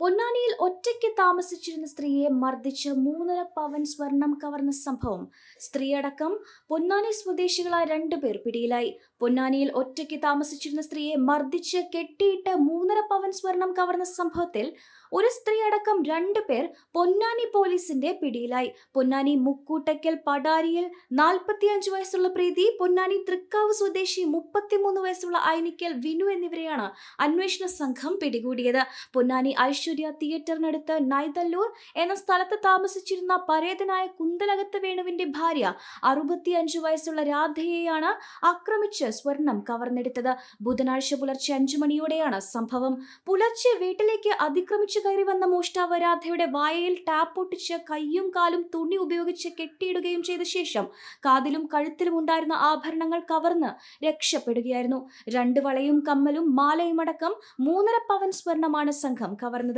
പൊന്നാനിയിൽ ഒറ്റയ്ക്ക് താമസിച്ചിരുന്ന സ്ത്രീയെ മർദ്ദിച്ച് മൂന്നര പവൻ സ്വർണം കവർന്ന സംഭവം. സ്ത്രീയടക്കം പൊന്നാനി സ്വദേശികളായ രണ്ടുപേർ പിടിയിലായി. പൊന്നാനിയിൽ ഒറ്റയ്ക്ക് താമസിച്ചിരുന്ന സ്ത്രീയെ മർദ്ദിച്ച് കെട്ടിയിട്ട് മൂന്നര പവൻ സ്വർണം കവർന്ന സംഭവത്തിൽ ഒരു സ്ത്രീ അടക്കം രണ്ടുപേർ പൊന്നാനി പോലീസിന്റെ പിടിയിലായി. പൊന്നാനി മുക്കൂട്ടയ്ക്കൽ പടാരിയിൽ നാൽപ്പത്തിയഞ്ച് വയസ്സുള്ള പ്രീതി പൊന്നാനി തൃക്കാവ് സ്വദേശി മുപ്പത്തിമൂന്ന് വയസ്സുള്ള ഐനിക്കൽ വിനു എന്നിവരെയാണ് അന്വേഷണ സംഘം പിടികൂടിയത്. പൊന്നാനി ഐശ്വര്യ തിയേറ്ററിനടുത്ത് നൈതല്ലൂർ എന്ന സ്ഥലത്ത് താമസിച്ചിരുന്ന പരേതനായ കുന്തലകത്ത് വേണുവിന്റെ ഭാര്യ അറുപത്തിയഞ്ച് വയസ്സുള്ള രാധയെയാണ് ആക്രമിച്ച് സ്വർണം കവർന്നെടുത്തത്. ബുധനാഴ്ച പുലർച്ചെ അഞ്ചു മണിയോടെയാണ് സംഭവം. പുലർച്ചെ വീട്ടിലേക്ക് അതിക്രമിച്ചു കയറി വന്ന മോഷ്ടാവ് രാധയുടെ വായയിൽ ടാപ്പ് ഒട്ടിച്ച് കയ്യും കാലും തുണി ഉപയോഗിച്ച് കെട്ടിയിടുകയും ചെയ്ത ശേഷം കാതിലും കഴുത്തിലും ഉണ്ടായിരുന്ന ആഭരണങ്ങൾ കവർന്ന് രക്ഷപ്പെടുകയായിരുന്നു. രണ്ട് വളയും കമ്മലും മാലയും അടക്കം മൂന്നര പവൻ സ്വർണമാണ് സംഘം കവർന്നത്.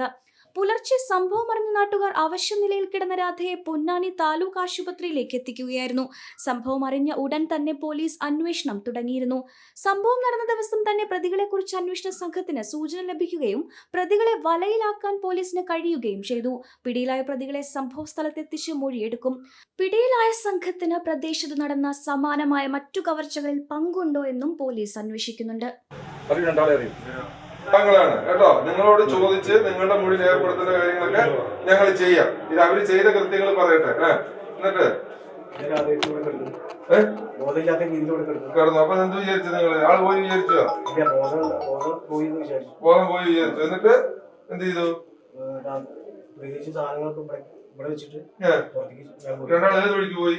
പുലർച്ചെ സംഭവം അറിഞ്ഞ നാട്ടുകാർ അവശ്യ നിലയിൽ കിടന്ന രാധയെ പൊന്നാനി താലൂക്ക് ആശുപത്രിയിലേക്ക് എത്തിക്കുകയായിരുന്നു. സംഭവം അറിഞ്ഞ ഉടൻ തന്നെ പോലീസ് അന്വേഷണം തുടങ്ങിയിരുന്നു. സംഭവം നടന്ന ദിവസം തന്നെ പ്രതികളെക്കുറിച്ച് അന്വേഷണ സംഘത്തിന് സൂചന ലഭിക്കുകയും പ്രതികളെ വലയിലാക്കാൻ പോലീസിന് കഴിയുകയും ചെയ്തു. പിടിയിലായ പ്രതികളെ സംഭവ സ്ഥലത്തെത്തിച്ച് മൊഴിയെടുക്കും. പിടിയിലായ സംഘത്തിന് പ്രദേശത്ത് നടന്ന സമാനമായ മറ്റു കവർച്ചകളിൽ പങ്കുണ്ടോ എന്നും പോലീസ് അന്വേഷിക്കുന്നുണ്ട്. താങ്കളാണ് കേട്ടോ? നിങ്ങളോട് ചോദിച്ച് നിങ്ങളുടെ മൊഴി രേഖപ്പെടുത്തേണ്ട കാര്യങ്ങളൊക്കെ ഞങ്ങൾ ചെയ്യാം. ഇത് അവർ ചെയ്ത കൃത്യങ്ങൾ പറയട്ടെ. എന്നിട്ട്? അപ്പൊ എന്ത് വിചാരിച്ചു നിങ്ങൾ ആൾ പോയി വിചാരിച്ചോ? ബോധം പോയി വിചാരിച്ചു. എന്നിട്ട് എന്ത് ചെയ്തു? വെച്ചിട്ട്. രണ്ടാൾ ഏത് വഴിക്ക് പോയി?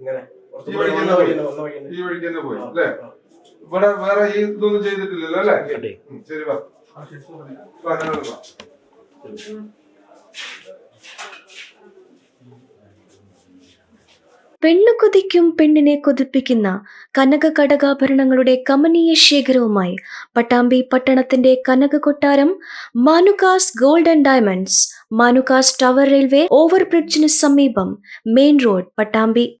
ഇങ്ങനെ ഈ വഴിക്ക് തന്നെ പോയി. അല്ലേ. ഇവിടെ വേറെ ഈ ഇതൊന്നും ചെയ്തിട്ടില്ലല്ലോ അല്ലേ? ശരി വാ. പെണ്ണു കൊതിക്കും പെണ്ണിനെ കൊതിപ്പിക്കുന്ന കനക കടകാഭരണങ്ങളുടെ കമനീയ ശേഖരവുമായി പട്ടാമ്പി പട്ടണത്തിന്റെ കനക കൊട്ടാരം Manukas gold and diamonds Manukas tower railway ഓവർബ്രിഡ്ജിന് സമീപം മെയിൻ റോഡ് പട്ടാമ്പി